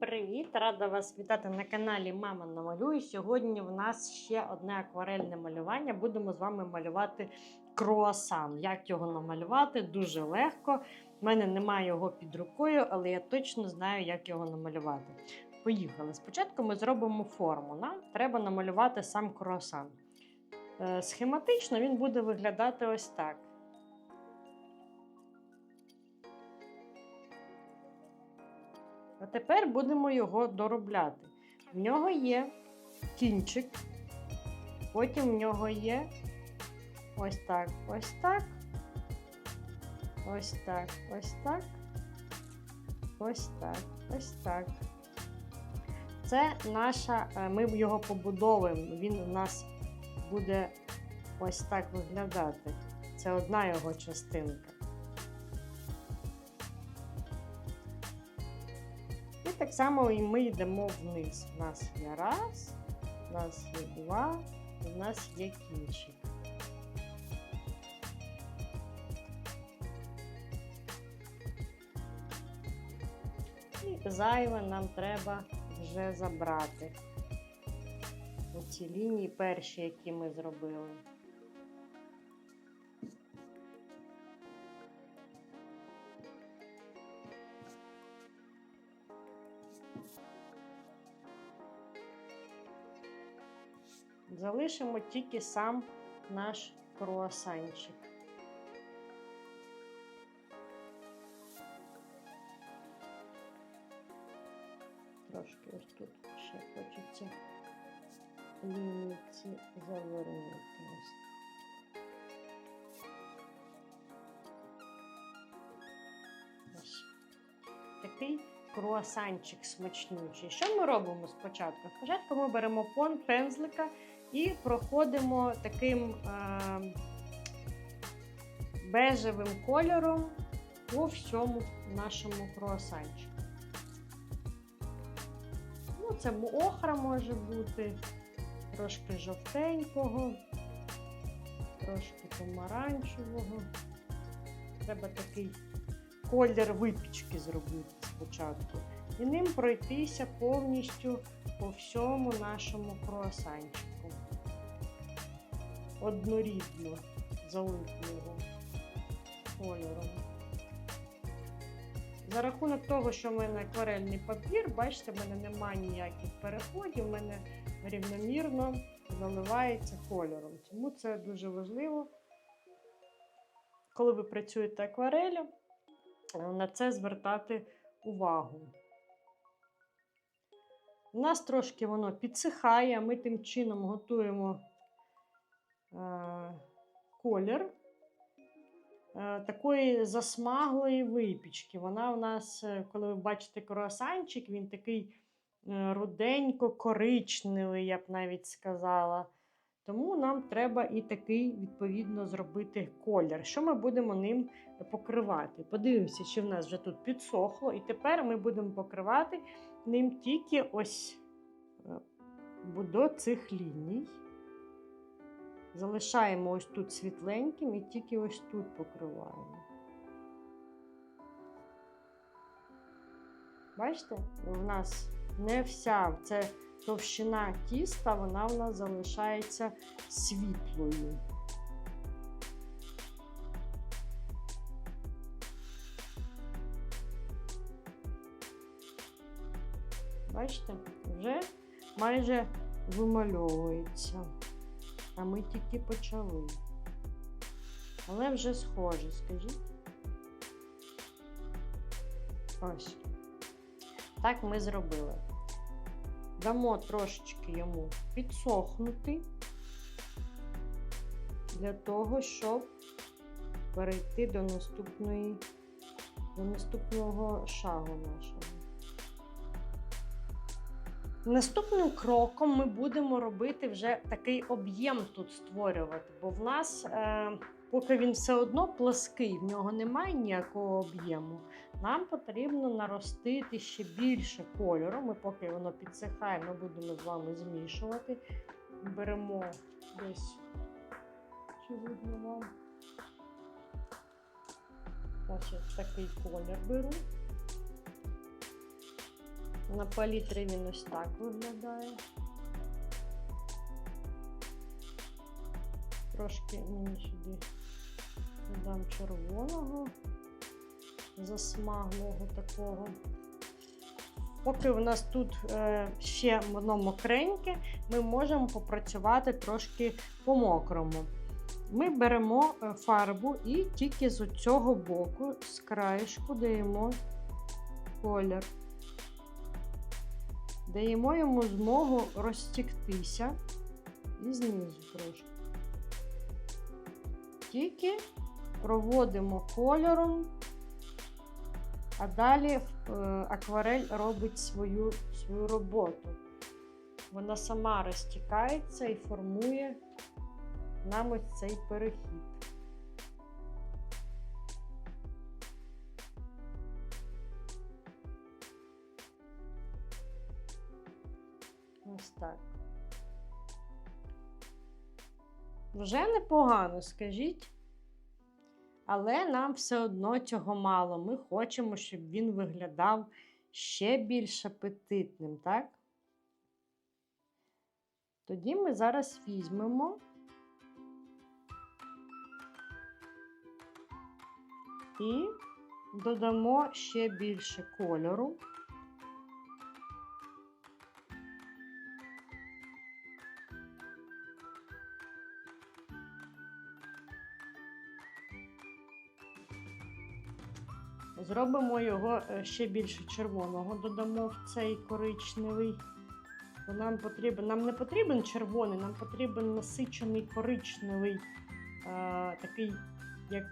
привіт! Рада вас вітати на каналі Мама намалює. Сьогодні в нас ще одне акварельне малювання. Будемо з вами малювати круасан. Як його намалювати? Дуже легко. У мене немає його під рукою, але я точно знаю, як його намалювати. Поїхали. Спочатку ми зробимо форму. Нам треба намалювати сам круасан. Е, Схематично він буде виглядати ось так. А тепер будемо його доробляти. В нього є кінчик, потім в нього є ось так, ось так, ось так, ось так, ось так, ось так. Це наша, е, ми його побудовуємо, він у нас буде ось так виглядати. Це одна його частинка. Само і ми йдемо вниз. У нас є раз, у нас є два, в нас є кінчик. І зайве нам треба вже забрати. Оці лінії перші, які ми зробили. Залишимо тільки сам наш круасанчик. Трошки ось тут ще хочеться лінійці завернути. Такий круасанчик смачнючий. Що ми робимо спочатку? Спочатку ми беремо пон пензлика і проходимо таким е, бежевим кольором по всьому нашому круасанчику. Ну, це охра може бути, трошки жовтенького, трошки помаранчевого. Треба такий колір випічки зробити спочатку. І ним пройтися повністю по всьому нашому круасанчику. Однорідно залити кольором. За рахунок того, що в мене акварельний папір, бачите, в мене немає ніяких переходів, в мене рівномірно заливається кольором. Тому це дуже важливо, коли ви працюєте акварелю, на це звертати увагу. У нас трошки воно підсихає, ми тим чином готуємо е, колір е, такої засмаглої випічки. Вона у нас, е, коли ви бачите круасанчик, він такий е, руденько-коричневий, я б навіть сказала. Тому нам треба і такий, відповідно, зробити колір. Що ми будемо ним покривати? Подивимося, чи в нас вже тут підсохло. І тепер ми будемо покривати ним тільки ось е, до цих ліній. Залишаємо ось тут світленьким і тільки ось тут покриваємо. Бачите, в нас не вся це товщина тіста, вона в нас залишається світлою. Бачите, вже майже вимальовується. А ми тільки почали. Але вже схоже, скажіть. Ось. Так ми зробили. Дамо трошечки йому підсохнути для того, щоб перейти до наступної, до наступного шагу нашого. Наступним кроком ми будемо робити вже такий об'єм тут створювати, бо в нас, е, поки він все одно плаский, в нього немає ніякого об'єму. Нам потрібно наростити ще більше кольору. Ми, поки воно підсихає, ми будемо з вами змішувати. Беремо десь чи видно вам. Ось такий колір беру. На палітрі він ось так виглядає. Трошки мені сюди додам червоного, засмаглого такого. Поки в нас тут е, ще воно мокреньке, ми можемо попрацювати трошки по-мокрому. Ми беремо е, фарбу і тільки з цього боку, з краєшку, даємо колір. Даємо йому змогу розтіктися і знизу трошки. Тільки проводимо кольором, а далі е, акварель робить свою, свою роботу. Вона сама розтікається і формує нам ось цей перехід. Так. Вже непогано, скажіть. Але нам все одно цього мало. Ми хочемо, щоб він виглядав ще більш апетитним, так? Тоді ми зараз візьмемо і додамо ще більше кольору. Зробимо його е, ще більше червоного, додамо в цей коричневий. Бо нам потрібен, нам не потрібен червоний, нам потрібен насичений коричневий, е, такий, як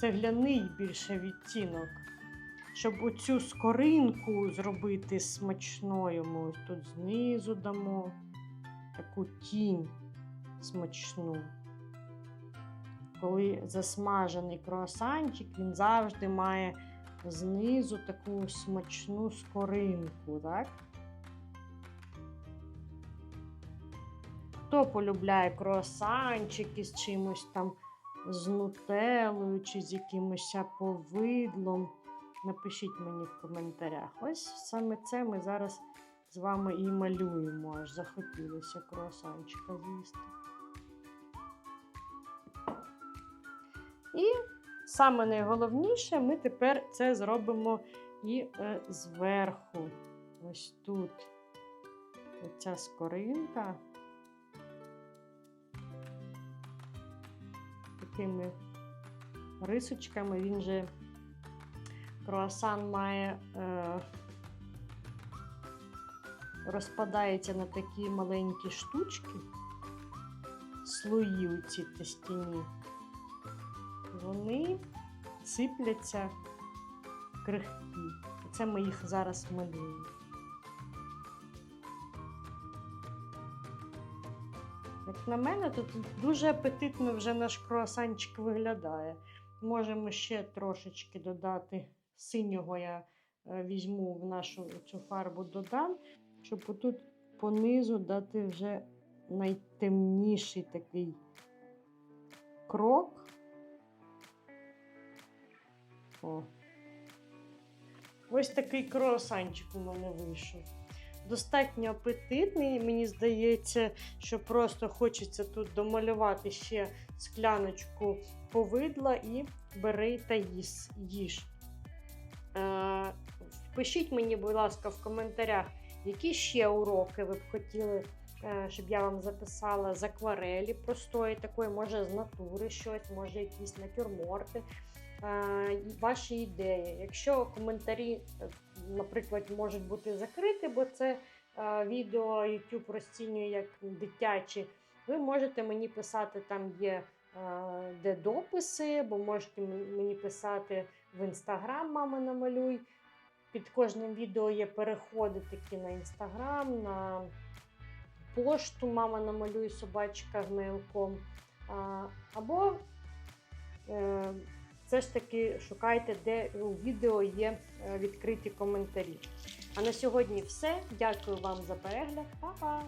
цегляний більше відтінок. Щоб оцю скоринку зробити смачною, ми тут знизу дамо таку тінь смачну коли засмажений круасанчик, він завжди має знизу таку смачну скоринку, так? Хто полюбляє круасанчики з чимось там з нутеллою чи з якимось повидлом, напишіть мені в коментарях. Ось саме це ми зараз з вами і малюємо, аж захотілося круасанчика з'їсти. І саме найголовніше, ми тепер це зробимо і е, зверху. Ось тут оця скоринка. Такими рисочками він же круасан має е, розпадається на такі маленькі штучки, слої у ці тестяні вони сипляться крихкі. Це ми їх зараз малюємо. Як на мене, тут дуже апетитно вже наш круасанчик виглядає. Можемо ще трошечки додати синього я е, візьму в нашу цю фарбу додам, щоб отут понизу дати вже найтемніший такий крок. О. Ось такий круасанчик у мене вийшов. Достатньо апетитний, мені здається, що просто хочеться тут домалювати ще скляночку повидла і бери та їж. їж. Е, Пишіть мені, будь ласка, в коментарях, які ще уроки ви б хотіли, е, щоб я вам записала з акварелі простої такої, може з натури щось, може якісь натюрморти. Е, ваші ідеї. Якщо коментарі, е, наприклад, можуть бути закриті, бо це е, відео YouTube розцінює як дитячі, ви можете мені писати, там є де дописи, бо можете мені писати в інстаграм, мама намалюй. Під кожним відео є переходи такі на інстаграм, на пошту мама намалюй собачка гмейлком. Або все ж таки шукайте, де у відео є е, відкриті коментарі. А на сьогодні все. Дякую вам за перегляд. Па-па!